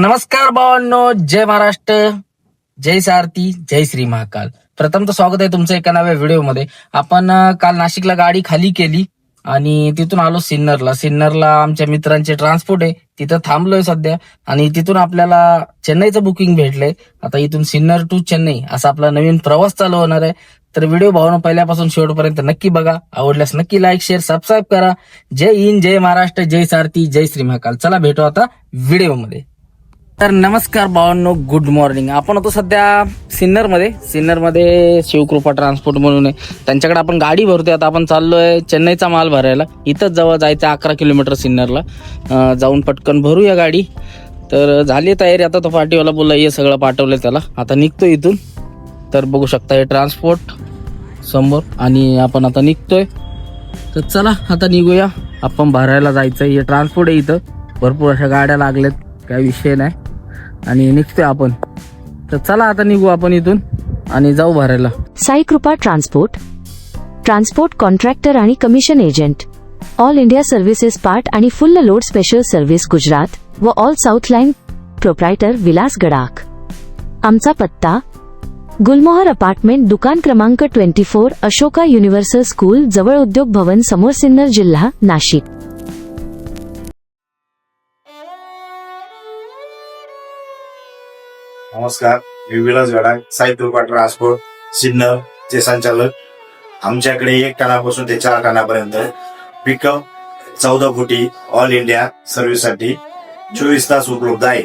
नमस्कार भावांनो जय महाराष्ट्र जय सारथी जय श्री महाकाल. प्रथम तर स्वागत आहे तुमचं एका नव्या व्हिडिओमध्ये. आपण काल नाशिकला गाडी खाली केली आणि तिथून आलो सिन्नरला. सिन्नरला आमच्या मित्रांचे ट्रान्सपोर्ट आहे तिथं थांबलोय सध्या आणि तिथून आपल्याला चेन्नईचं बुकिंग भेटलंय. आता इथून सिन्नर टू चेन्नई असा आपला नवीन प्रवास चालू होणार आहे. तर व्हिडिओ भावनं पहिल्यापासून शेवटपर्यंत नक्की बघा. आवडल्यास नक्की लाईक शेअर सबस्क्राईब करा. जय हिंद जय महाराष्ट्र जय सारथी जय श्री महाकाल. चला भेटू आता व्हिडिओमध्ये. तर नमस्कार भावांनो गुड मॉर्निंग आपण होतो सध्या सिन्नरमध्ये सिन्नरमध्ये शिवकृपा ट्रान्सपोर्ट म्हणून आहे. त्यांच्याकडे आपण गाडी भरतोय. आता आपण चाललोय चेन्नईचा माल भरायला. इथंच जवळ जायचं अकरा किलोमीटर सिन्नरला. जाऊन पटकन भरूया गाडी. तर झाली तयारी. आता तो पाठीवाला बोलला ये सगळं पाठवलं त्याला. आता निघतो इथून. तर बघू शकता हे ट्रान्सपोर्ट समोर. आणि आपण आता निघतोय. तर चला आता निघूया. आपण भरायला जायचं हे ट्रान्सपोर्ट आहे इथं. भरपूर अशा गाड्या लागल्यात. काही विषय नाही. आणि निघतोय आपण. तर चला आता निघू आपण इथून आणि जाऊ भरायला. Sai Krupa transport. Transport contractor आणि commission agent. All India services part आणि full load special service Gujarat व all south line proprietor Vilas Gadakh. आमचा पत्ता गुलमोहर अपार्टमेंट दुकान क्रमांक twenty four Ashoka universal school जवळ उद्योग भवन समोर सिन्नर जिल्हा नाशिक. नमस्कार मी विलास गडाख साई कृपा ट्रान्सपोर्ट सिन्नर चे संचालक. आमच्याकडे एक टनापासून ते चार टनापर्यंत पिकअप चौदा फुटी ऑल इंडिया सर्व्हिससाठी चोवीस तास उपलब्ध आहे.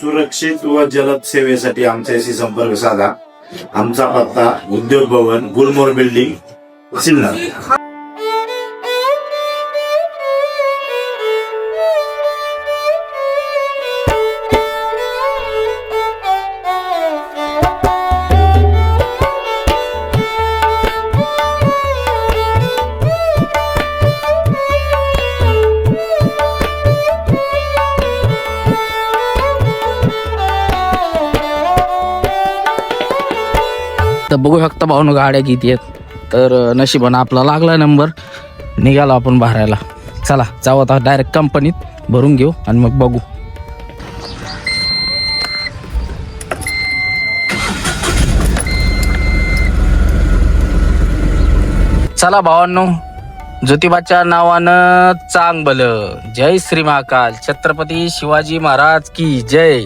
सुरक्षित व जलद सेवेसाठी आमच्याशी संपर्क साधा. आमचा पत्ता उद्योग भवन गुलमोर बिल्डिंग सिन्नर. तर बघू शकता भाऊन गाड्या किती आहेत. तर नशिबानं आपला लागला नंबर. निघालो आपण भरायला. चला जाऊ आता डायरेक्ट कंपनीत भरून घेऊ आणि मग बघू. चला भावांनो ज्योतिबाच्या नावानं चांगबल. जय श्री महाकाल. छत्रपती शिवाजी महाराज की जय.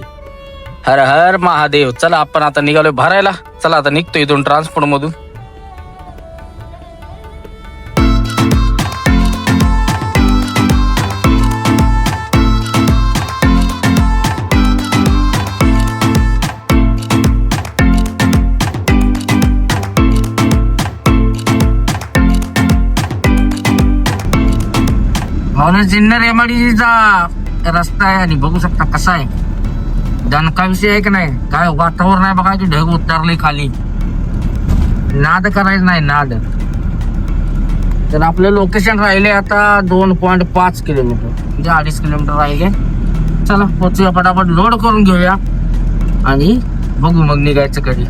हर हर महादेव. चला आपण आता निघालोय भरायला. चला आता निघतो इथून ट्रान्सपोर्ट मधून. भावना एमआयडीसीचा रस्ता आहे आणि बघू शकता कसा आहे. दणकाविषयी आहे की नाही काय वातावरण आहे बघा की ढग उतरले खाली. नाद करायचं नाही नाद. तर आपलं लोकेशन राहिले आता दोन पॉईंट पाच किलोमीटर म्हणजे अडीच किलोमीटर राहिले. चला पोचूया पटापट लोड करून घेऊया. आणि बघू मग निघायचं कधी.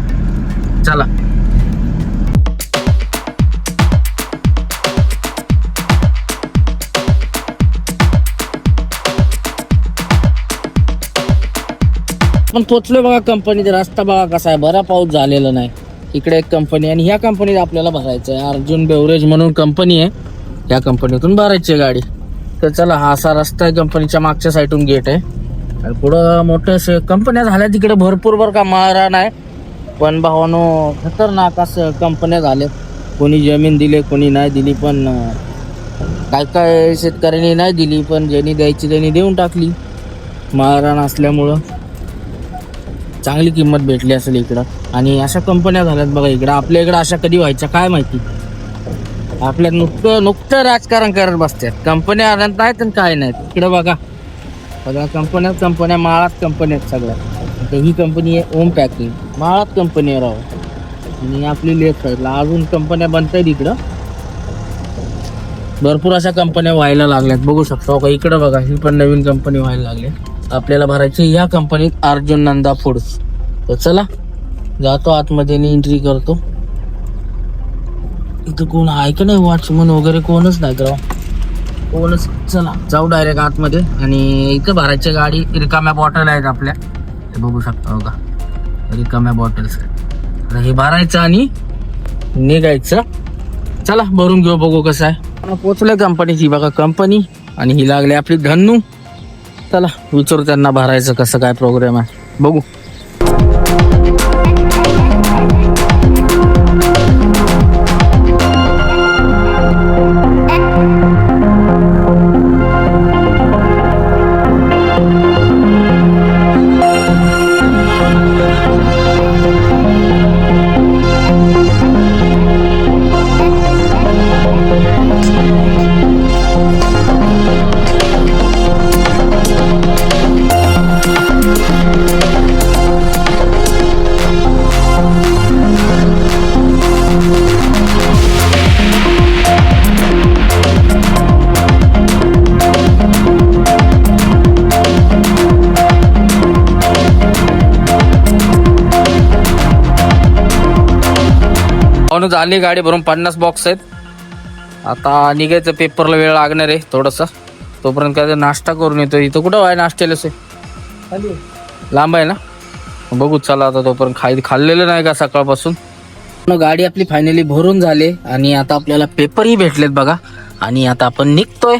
चला. पण पोचलोय बघा कंपनीचा रस्ता बघा कसा आहे. बरा पाऊस झालेला नाही. इकडे एक कंपनी आणि ह्या कंपनीत आपल्याला भरायचं आहे. अर्जुन बेवरेज म्हणून कंपनी आहे. या कंपनीतून भरायची आहे गाडी. तर चला हा असा रस्ता आहे कंपनीच्या मागच्या साईडून गेट आहे. आणि पुढं मोठं कंपन्या झाल्या तिकडे भरपूर बरं का. मारा नाही पण भावानो खतरनाक असं कंपन्या झाल्या कोणी जमीन दिली कोणी नाही दिली पण काय काय शेतकऱ्यांनी नाही दिली पण ज्यांनी द्यायची त्यांनी देऊन टाकली. मारहाण असल्यामुळं. चांगली किंमत भेटली असेल इकडं. आणि अशा कंपन्या झाल्यात बघा इकडं. आपल्या इकडं अशा कधी व्हायच्या काय माहिती? आपल्या नुकतं नुकतं राजकारण करत बसतात कंपन्या आल्यानंतर आहेत आणि काय नाहीत. इकडं बघा. सगळ्या कंपन्या कंपन्या माळात कंपन्या आहेत सगळ्या. तर ही कंपनी आहे ओम पॅकिंग. माळात कंपनी आहे राव. आणि आपली लेट साईडला अजून कंपन्या बनत आहेत इकडं. भरपूर अशा कंपन्या व्हायला लागल्यात. बघू शकतो. हो का इकडं बघा. ही पण नवीन कंपनी व्हायला लागली. आपल्याला भरायची या कंपनीत अर्जुन नंदा फूड्स. तर चला जातो आतमध्ये एंट्री करतो. इथं कोण आहे का नाही वॉचमन वगैरे कोणच नाही राव कोणच चला जाऊ डायरेक्ट आतमध्ये. आणि इथं भरायच्या गाडी रिकाम्या बॉटल आहेत आपल्या. हे बघू शकता बघा. रिकाम्या बॉटल्स आता हे भरायचं आणि निघायचं. चला भरून घेऊ बघू कसं आहे. पोचलोय कंपनीची बघा कंपनी आणि ही लागली आपली धन्नू. चला विचारू त्यांना भरायचं कसं काय प्रोग्राम आहे. बघू. म्हणून झाली गाडी भरून पन्नास बॉक्स आहेत. आता निघायचं पेपरला वेळ लागणार आहे थोडस. तोपर्यंत काय नाश्ता करून येतो. इथं कुठं आहे नाश्त्याला से लांब आहे ना? बघू चला आता तोपर्यंत खाई खाल्लेलं नाही का सकाळपासून? गाडी आपली फायनली भरून झाली आणि आता आपल्याला पेपरही भेटलेत बघा. आणि आता आपण निघतोय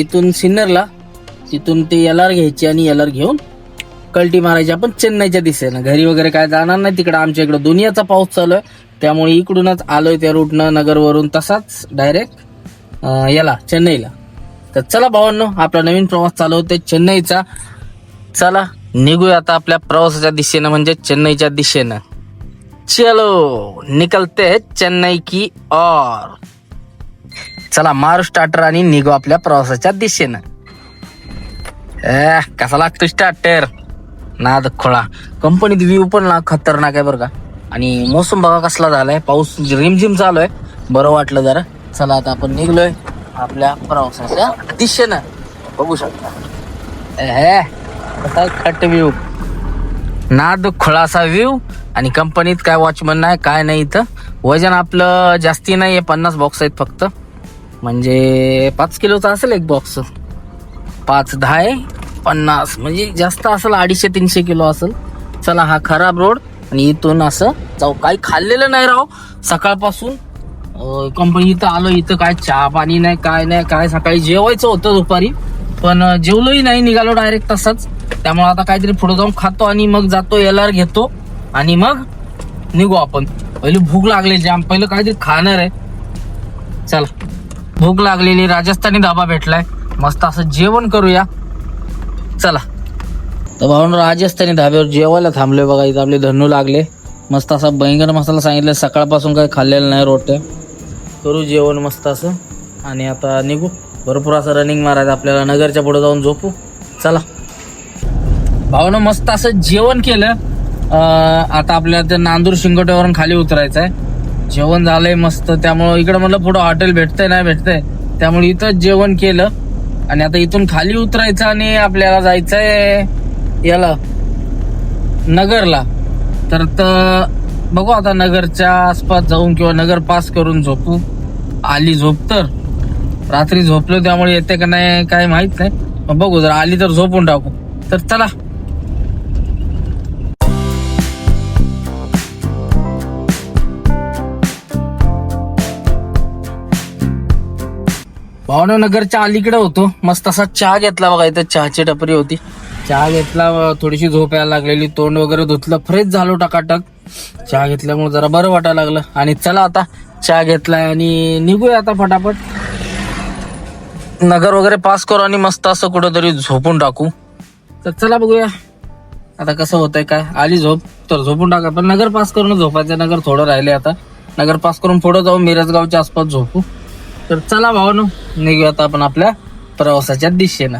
इथून सिन्नरला. तिथून ते एल आर घ्यायची आणि एल आर घेऊन कल्टी मारायची. आपण चेन्नईच्या दिशेनं. घरी वगैरे काय जाणार नाही तिकडे. आमच्या इकडे दुनियाचा पाऊस चालू आहे. त्यामुळे इकडूनच आलोय त्या रूटनं नगरवरून तसाच डायरेक्ट याला चेन्नईला. तर चला भावांनो आपला नवीन प्रवास चालू होते चेन्नईचा. चला निघूया आता आपल्या प्रवासाच्या दिशेनं म्हणजे चेन्नईच्या दिशेनं. चलो निकलते चेन्नई की और. चला मारू स्टार्टर आणि निघू आपल्या प्रवासाच्या दिशेनं. ए कसा लागतो स्टार्टर नाद खोळा. कंपनीत व्ह्यू पण ना खतरनाक आहे बरं का. आणि मोसम बघा कसला झालाय. पाऊस रिमझिम चालू आहे बरं वाटलं जरा. चला आता आपण निघलोय आपल्या प्रवासाच्या दिशेनं. बघू शकता. हे कसा खट व्ह्यू नाद खुळासा व्ह्यू आणि कंपनीत काय वॉचमन नाही काय नाही इथं. वजन आपलं जास्ती नाही आहे पन्नास बॉक्स आहेत फक्त. म्हणजे पाच किलोचा असेल एक बॉक्स पाच दहा आहे पन्नास. म्हणजे जास्त असेल अडीचशे तीनशे किलो असेल. चला हा खराब रोड आणि इथून असं जाऊ. काही खाल्लेलं नाही राव. सकाळपासून कंपनी इथं आलो इथं काय चहा पाणी नाही काय नाही काय सकाळी जेवायचं होतं दुपारी. पण जेवलोही नाही निघालो डायरेक्ट तसंच. त्यामुळे आता काहीतरी पुढे जाऊन खातो आणि मग जातो एल आर घेतो. आणि मग निघू आपण. पहिली भूक लागली जाम पहिलं काहीतरी खाणार आहे. चला. भूक लागलेली राजस्थानी धाबा भेटलाय. मस्त असं जेवण करूया. चला. तर भाऊन राजस्थानी धाब्यावर जेवायला थांबले बघा. इथं आपले धनू लागले. मस्त असा भयंकर मसाला सांगितलं सकाळपासून काही खाल्लेलं नाही रोट्या. करू जेवण मस्त असं. आणि आता निघू. भरपूर असं रनिंग मारायचं आपल्याला. नगरच्या पुढे जाऊन झोपू. चला. भाऊनं मस्त असं जेवण केलं. आता आपल्याला ते नांदूर शिंगोट्यावरून खाली उतरायचं आहे जेवण झालंय मस्त. त्यामुळं इकडं म्हटलं पुढं हॉटेल भेटतंय नाही भेटतंय. त्यामुळे इथंच जेवण केलं. आणि आता इथून खाली उतरायचं आणि आपल्याला जायचंय. याला नगरला. तर बघू आता नगरच्या आसपास जाऊन किंवा नगर पास करून झोपू. आली झोप तर. रात्री झोपलो त्यामुळे येते का नाही काय माहीत नाही. बघू जर आली तर झोपून टाकू. तर चला. भावनगरच्या अलीकडे होतो. मस्त असा चहा घेतला बघा इथं चहाची टपरी होती. चहा घेतला थोडीशी झोप यायला लागलेली तोंड वगैरे धुतलं फ्रेश झालो टाकाटक. चहा घेतल्यामुळे जरा बरं वाटायला लागलं. आणि चला आता चहा घेतलाय आणि निघूया आता फटाफट. नगर वगैरे पास करू आणि मस्त असं कुठंतरी झोपून टाकू. तर चला बघूया आता कसं होतंय काय. आली झोप तर झोपून टाका. पण नगर पास करून झोपायचं नगर थोडं राहिले आता. नगर पास करून पुढं जाऊ मिरजगावच्या आसपास झोपू. तर चला भावानो निघूया आता आपण आपल्या प्रवासाच्या दिशेनं.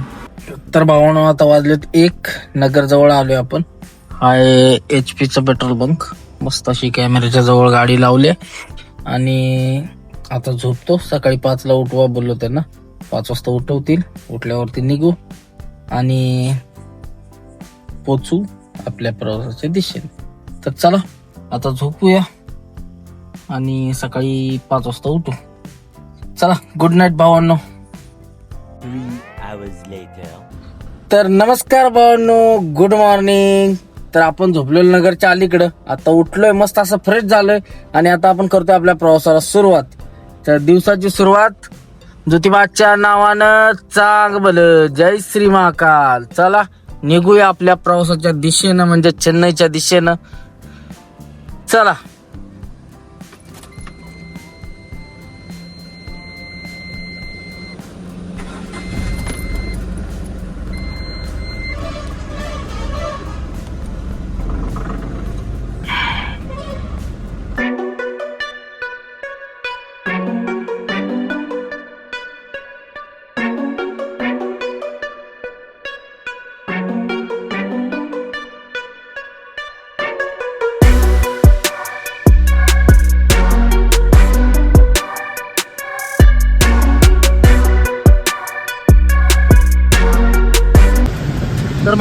तर भावानो आता वाजलेत एक. नगर जवळ आलोय आपण. हाय एच पीचं पेट्रोल बंक मस्त अशी कॅमेऱ्याच्या जवळ गाडी लावली आणि आता झोपतो. सकाळी पाचला उठवा बोललो त्यांना. पाच वाजता उठवतील. उठल्यावरती निघू. आणि पोचू आपल्या प्रवासाच्या दिशेने. तर चला आता झोपूया. आणि सकाळी पाच वाजता उठू. चला गुड नाईट भावांनो तर नमस्कार भावांनो गुड मॉर्निंग तर आपण झोपलेलो नगरच्या अलीकडं. आता उठलोय मस्त असं फ्रेश झालोय आणि आता आपण करतोय आपल्या प्रवासाला सुरुवात. तर दिवसाची सुरुवात ज्योतिबाच्या नावानं चांग बल जय श्री महाकाल. चला निघूया आपल्या प्रवासाच्या दिशेनं म्हणजे चेन्नईच्या दिशेनं. चला.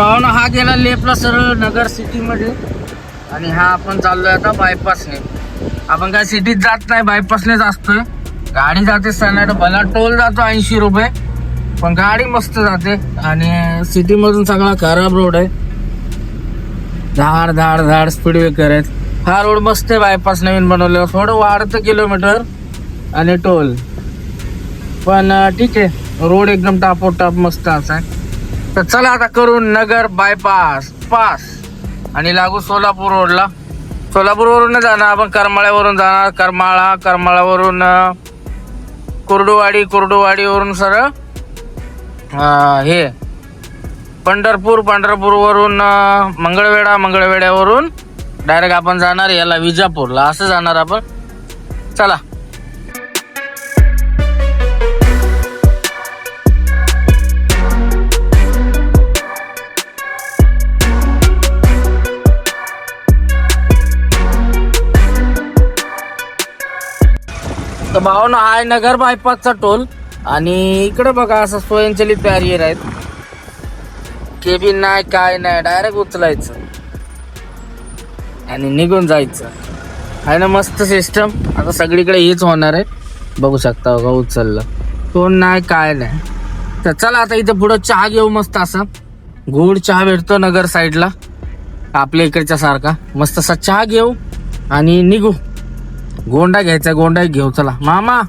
भावानं हा गेला लेपला सरळ नगर सिटीमध्ये. आणि हा आपण चाललोय आता बायपासने आपण काय सिटीत जात नाही बायपासनेच असतोय. गाडी जाते सनाट भला टोल जातो ऐंशी रुपये. पण गाडी मस्त जाते. आणि सिटीमधून सगळा खराब रोड आहे. धाड धाड धाड स्पीड ब्रेकर आहेत. हा रोड मस्त आहे बायपास नवीन बनवलेला थोडं वाढतं किलोमीटर आणि टोल पण ठीक आहे. रोड एकदम टापोटाप मस्त असा आहे. तर चला आता करून नगर बायपास पास आणि लागू सोलापूर रोडला. सोलापूर वरून जाणार आपण करमाळ्यावरून जाणार. करमाळा करमाळावरून अं, कुर्डुवाडी कुर्डुवाडीवरून सरळ हे पंढरपूर पंढरपूरवरून मंगळवेढा मंगळवेढ्यावरून डायरेक्ट आपण जाणार याला विजापूरला. असं जाणार आपण. चला. तर भावना आहे नगर बायपासचा टोल. आणि इकडे बघा असं स्वयंचलित बॅरियर आहेत. केबिन नाही काय नाही डायरेक्ट उचलायचं. आणि निघून जायचं. आहे ना मस्त सिस्टम आता सगळीकडे हेच होणार आहे. बघू शकता हो बघा उचललं. कोण नाही काय नाही. तर चला आता इथं पुढं चहा घेऊ मस्त असा. गोड चहा भेटतो नगर साईडला आपल्या इकडच्या सारखा. मस्त असा चहा घेऊ आणि निघू. गोंडा घ्यायचा गोंडा घेऊ चला. मामा.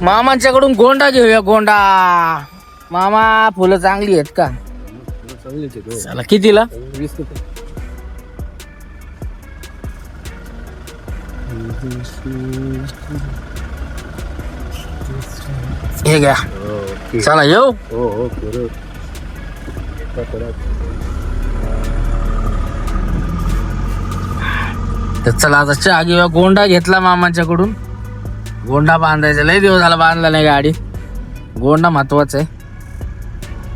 मामांच्याकडून गोंडा घेऊया गोंडा. मामा फुलं चांगली आहेत का? चला कितीला? हे घ्या. चला येऊ. तर चला आता चहा किंवा गोंडा घेतला मामांच्याकडून. गोंडा बांधायचा. लय दिवस झाला बांधला नाही गाडी. गोंडा महत्त्वाचा आहे.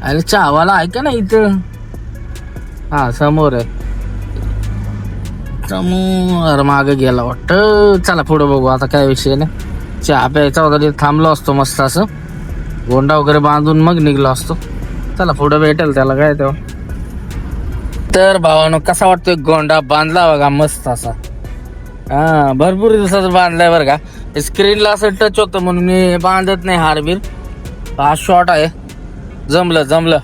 अरे चहावाला आहे का ना इथं? हा समोर आहे. समोर मागे गेला वाटत. चला पुढे बघू. आता काय विषय नाही. चहा प्यायचा होता तिथे थांबलो असतो मस्त असं. गोंडा वगैरे बांधून मग निघलो असतो. चला पुढे भेटेल त्याला काय तेव्हा. तर भावानो कसा वाटतोय गोंडा बांधला बघा मस्त असा. हा भरपूर दिवसाचं बांधलाय बरं का. स्क्रीनला असं टच होतं म्हणून मी बांधत नाही हारबीर. हा शॉर्ट आहे. जमलं जमलं.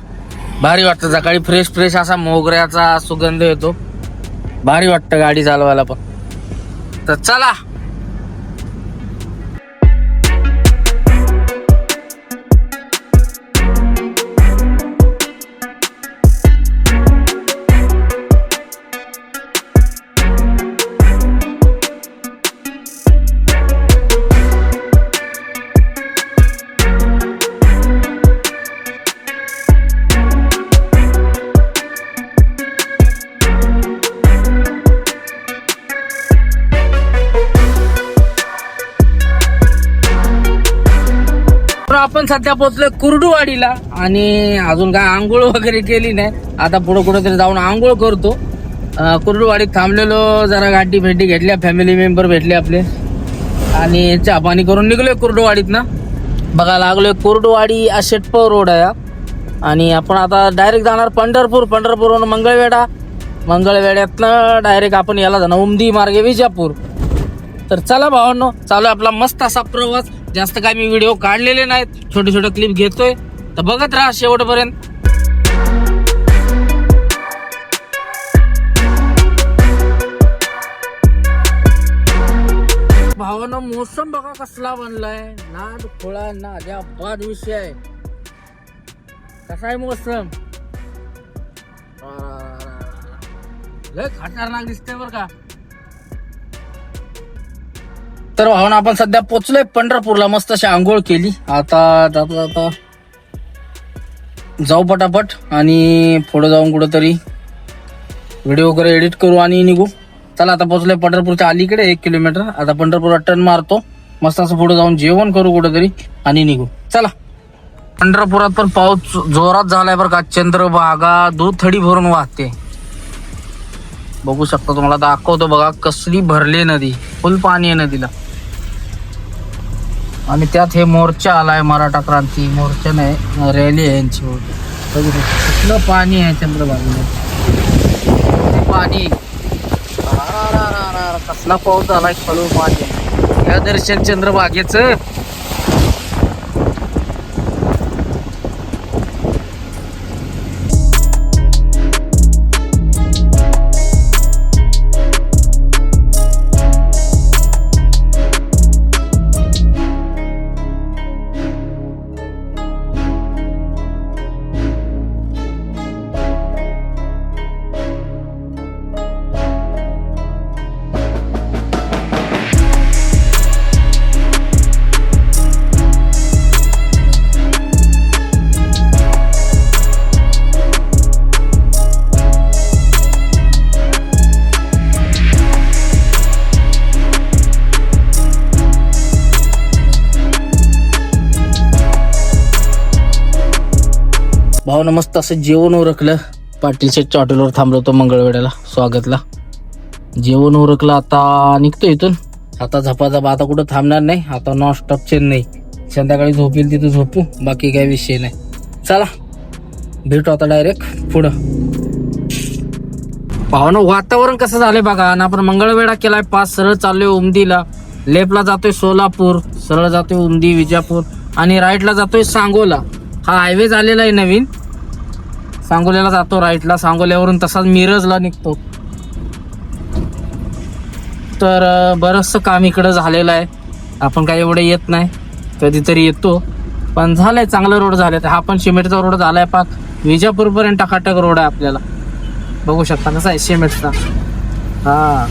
भारी वाटतं सकाळी फ्रेश फ्रेश असा मोगऱ्याचा सुगंध येतो. भारी वाटतं गाडी चालवायला पण. तर चला. सध्या पोहोचलोय कुर्डूवाडीला आणि अजून काय आंघोळ वगैरे केली नाही. आता पुढे कुठेतरी जाऊन आंघोळ करतो. कुर्डूवाडीत थांबलेलो जरा गाठी भेटी घेतल्या फॅमिली मेंबर भेटले आपले. आणि चहा पाणी करून निघलोय कुर्डूवाडीत ना बघा लागलोय कुर्डुवाडी शेटपव रोड आहे हा. आणि आपण आता डायरेक्ट जाणार पंढरपूर. पंढरपूरवरून मंगळवेढा. मंगळवेढ्यातनं डायरेक्ट आपण याला जाणार उमदी मार्गे विजापूर. तर चला भावांनो चालू आपला मस्त असा प्रवास. जास्त काय मी व्हिडिओ काढलेले नाहीत. छोटे छोटे क्लिप घेतोय. तर तर बघत राहा शेवटपर्यंत. भावानं मोसम बघा कसला बनलाय. नाद खोळा ना बाद विषय आहे. कसा आहे मोसम? लय खतरनाक दिसतंय बर का. तर हो, हो भावना आपण सध्या पोचलोय पंढरपूरला. मस्त अशी आंघोळ केली. आता आता आता जाऊ पटापट आणि पुढे जाऊन कुठंतरी व्हिडिओ वगैरे एडिट करू आणि निघू. चला आता पोचलोय पंढरपूरच्या अलीकडे एक किलोमीटर आता पंढरपूरला टर्न मारतो. मस्त असं पुढे जाऊन जेवण करू कुठंतरी आणि निघू. चला. पंढरपुरात पण पाऊस जोरात झालाय बरं का. चंद्रभागा दूध थडी भरून वाहते. बघू शकता तुम्हाला दाखवतो बघा कसली भरली नदी. फुल पाणी आहे नदीला. आणि त्यात हे मोर्चा आलाय मराठा क्रांती मोर्चा नाही रॅली आहे यांची बघू कुठलं पाणी आहे चंद्रभागेला पाणी? कसला पाऊस आलाय खळू पाणी या दर्शन चंद्रबागेचं भावनं मस्त असं जेवण उरकलं. पाटीलच्या हॉटेलवर थांबलो होतो मंगळवेड्याला स्वागतला. जेवण उरकलं आता निघतो इथून. आता झपाझपा आता कुठं थांबणार नाही आता नॉन स्टॉप चेन्नई. संध्याकाळी झोपेल तिथं झोपू बाकी काही विषय नाही. चला भेटू आता डायरेक्ट पुढं. भावनं वातावरण कसं झालंय बघा आणि आपण मंगळवेढा केलाय पाच सरळ चाललोय उमदीला. लेफ्टला जातोय सोलापूर सरळ जातोय उमदी विजापूर आणि राईटला जातोय सांगोला. हा हायवे झालेला आहे नवीन. सांगोल्याला जातो राईटला सांगोल्यावरून तसाच मिरजला निघतो. तर बरंचसं काम इकडं झालेलं आहे. आपण काही एवढे येत नाही. कधीतरी येतो. पण झालंय चांगलं रोड झाले हा पण शिमेटचा रोड झालाय पाक. विजापूरपर्यंत टकाटक रोड आहे आपल्याला. बघू शकता कसा आहे शिमेटचा. हा.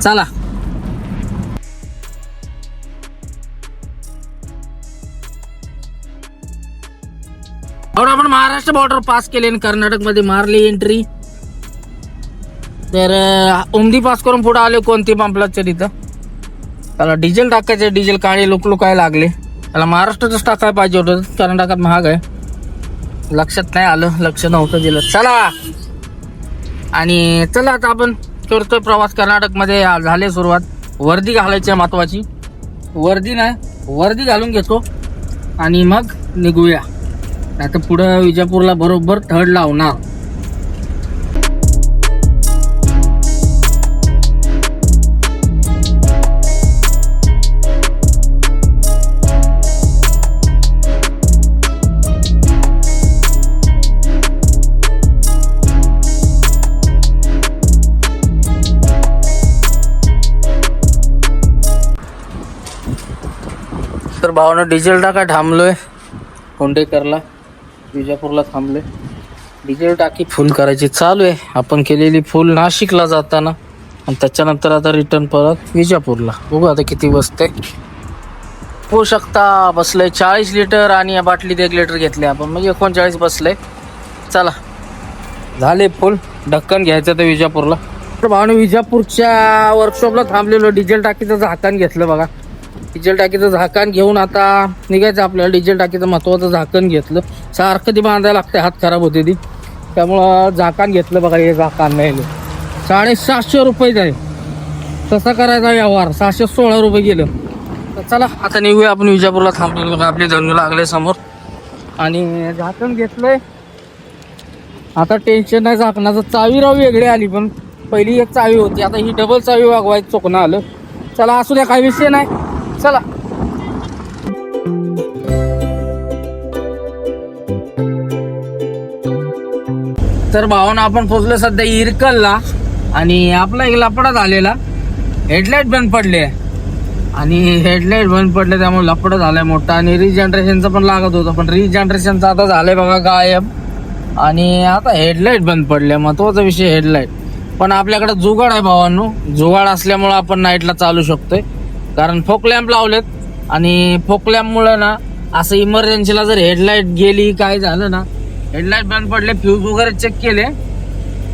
चला. और आपण महाराष्ट्र बॉर्डर पास केले आणि कर्नाटकमध्ये मारली एंट्री तर उमदी पास करून पुढे आले कोणती पंपलाच्या तिथं त्याला डिझेल टाकायचे डिझेल काळे लोक लोक काय लागले। त्याला महाराष्ट्रातच टाकायला पाहिजे होतं कर्नाटकात महाग आहे लक्षात नाही आलं लक्ष नव्हतं दिलं। चला! आणि चला आता आपण करतोय प्रवास कर्नाटकमध्ये झाले सुरुवात. वर्दी घालायची आहे महत्वाची. वर्दी नाही वर्दी घालून घेतो. आणि मग निघूया. आता पुढं विजापूरला बरोबर थर्ड लावणार. तर भावना डिझेल टाका थांबलोय. कोंडेकरला विजापूरला थांबले. डिझेल टाकी फुल करायची. चालू आहे. आपण केलेली फुल नाशिकला जाताना. आणि त्याच्यानंतर आता रिटर्न परत विजापूरला. बघू आता किती बसते होऊ शकता. बसले चाळीस लिटर आणि या बाटलीत एक लिटर घेतले आपण. म्हणजे एकोणचाळीस बसले चला. झाले फुल ढक्कन घ्यायचं तर विजापूरला. तर भावने विजापूरच्या वर्कशॉपला थांबलेलो. डिझेल टाकीचं झाकण घेतलं बघा. डिझेल टाकीचं झाकण घेऊन आता निघायचं आपल्याला डिझेल टाकीचं महत्वाचं झाकण घेतलं. सारखं ती बांधायला लागते हात खराब होते ती. त्यामुळं झाकण घेतलं बघा हे झाकण नाही साडेसातशे रुपये आहे. तसा करायचा व्यवहार सहाशे सोळा रुपये गेलं. तर चला आता निघूया आपण विजापूरला थांबलो बघा आपले धनू लागले समोर. आणि झाकण घेतलंय. आता टेन्शन नाही झाकणाचं चावी राव वेगळी आली पण पहिली एक चावी होती. आता ही डबल चावी वागवायची चोकणं आलं. चला असू द्या काही विषय नाही. चला. तर भावानं आपण पोचलो सध्या इरकलला आणि आपला एक लपडा झालेला. हेडलाईट बंद पडले आणि हेडलाईट बंद पडले त्यामुळे लपडा झालाय मोठा आणि रिजनरेशनचा पण लागत होता. पण रिजनरेशनचा आता झालंय बघा गायब. आणि आता हेडलाईट बंद पडले महत्त्वाचा विषय हेडलाईट पण आपल्याकडे जुगाड आहे भावांनो. जुगाड असल्यामुळं आपण नाईटला चालू शकतोय. कारण फोक लॅम्प लावलेत. आणि फोक लॅम्पमुळं ना असं इमर्जन्सीला जर हेडलाईट गेली काय झालं ना हेडलाईट बंद पडले फ्यूज वगैरे चेक केले.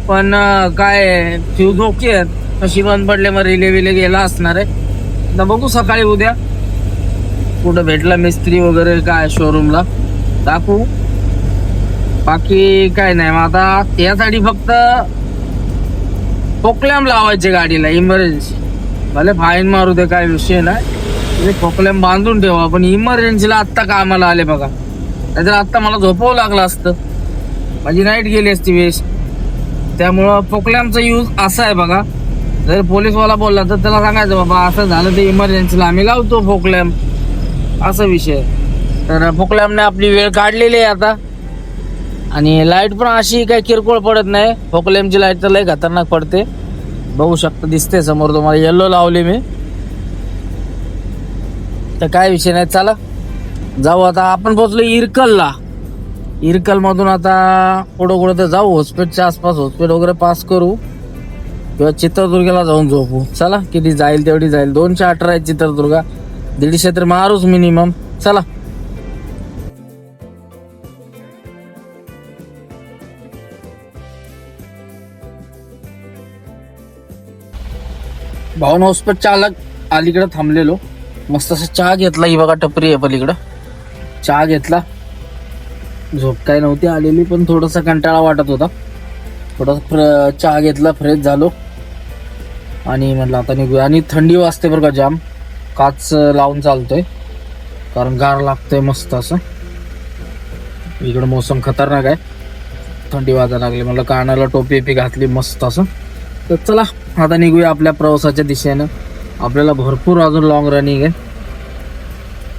पण काय फ्यूज ओके आहेत. कशी बंद पडले मग रिले विले गेला असणार आहे. तर बघू सकाळी उद्या. कुठं भेटला मिस्त्री वगैरे काय शोरूमला दाखवू. बाकी काय नाही मग आता त्यासाठी फक्त पोकलॅम लावायचे गाडीला इमर्जन्सी भले फाईन मारू दे काय विषय नाही. तुम्ही बांधून ठेवा पण इमर्जन्सीला आत्ता कामाला आले बघा. नाहीतर आत्ता मला झोपावं लागलं असतं. माझी नाईट गेली असती वेस्ट त्यामुळं पोकलॅमचा यूज असा आहे बघा. जर पोलीसवाला बोलला तर त्याला सांगायचं बाबा असं झालं ते इमर्जन्सीला आम्ही लावतो फोकलॅम असा विषय तर फोकलॅमने आपली वेळ काढलेली आहे आता. आणि लाइट पण अशी काही किरकोळ पडत नाही. फोकलॅमची लाइट तर लय खतरनाक पडते. बघू शकता दिसते समोर तुम्हाला. येल्लो लावली मी. तर काय विषय नाही चला. जाऊ आता आपण पोहोचलो इरकलला. इरकल मधून आता पुढं कुठं तर जाऊ हॉस्पिटलच्या आसपास हॉस्पिटल वगैरे पास करू. किंवा चित्रदुर्गाला जाऊन झोपू. चला किती जाईल तेवढी जाईल. दोनशे अठरा आहे चित्रदुर्गा. दीडशे तर मारूच मिनिमम चला. भाऊन हॉस्पिटल चालक अलीकडे थांबलेलो. मस्त असं चहा घेतला. ही बघा टपरी आहे पलीकडं. चहा घेतला. झोप काय नव्हती. आलेली पण थोडासा कंटाळा वाटत होता. थोडासा फ्र चहा घेतला फ्रेश झालो. आणि म्हटलं आता निघूया. आणि थंडी वाजते बरं का जाम. काच लावून चालतोय. कारण गार लागतंय मस्त असं. इकडं मोसम खतरनाक आहे. थंडी वाजायला लागली. म्हटलं कानाला टोपी घातली मस्त असं. तर चला. आता निघूया आपल्या प्रवासाच्या दिशेनं. आपल्याला भरपूर अजून लॉंग रनिंग आहे.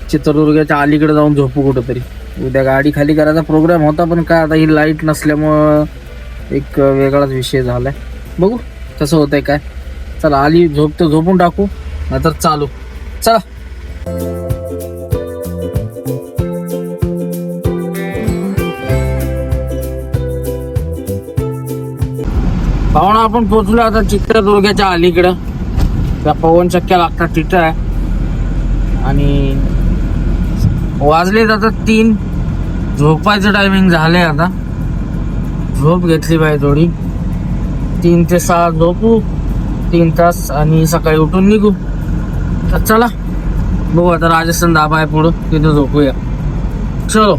चित्रदुर्गाच्या अलीकडे जाऊन झोपू कुठंतरी. उद्या गाडी खाली करायचा प्रोग्राम होता पण काय आता ही लाइट नसल्यामुळं एक वेगळाच विषय झालाय. बघू कसं होतंय काय. चला आली झोप तर झोपून टाकू. नाहीतर चालू. चला. पाहुणा आपण पोचलो आता चित्रदुर्गाच्या अलीकडं. त्या पवन चक्क्या लागतात तिथं आहे. आणि वाजले आता तीन. झोपायचं टायमिंग झालंय आता. झोप घेतली पाहिजे थोडी. तीन ते सहा झोपू तीन तास आणि सकाळी उठून निघू. तर चला बघू आता राजस्थान दाबा आहे पुढं तिथं झोपूया. चलो.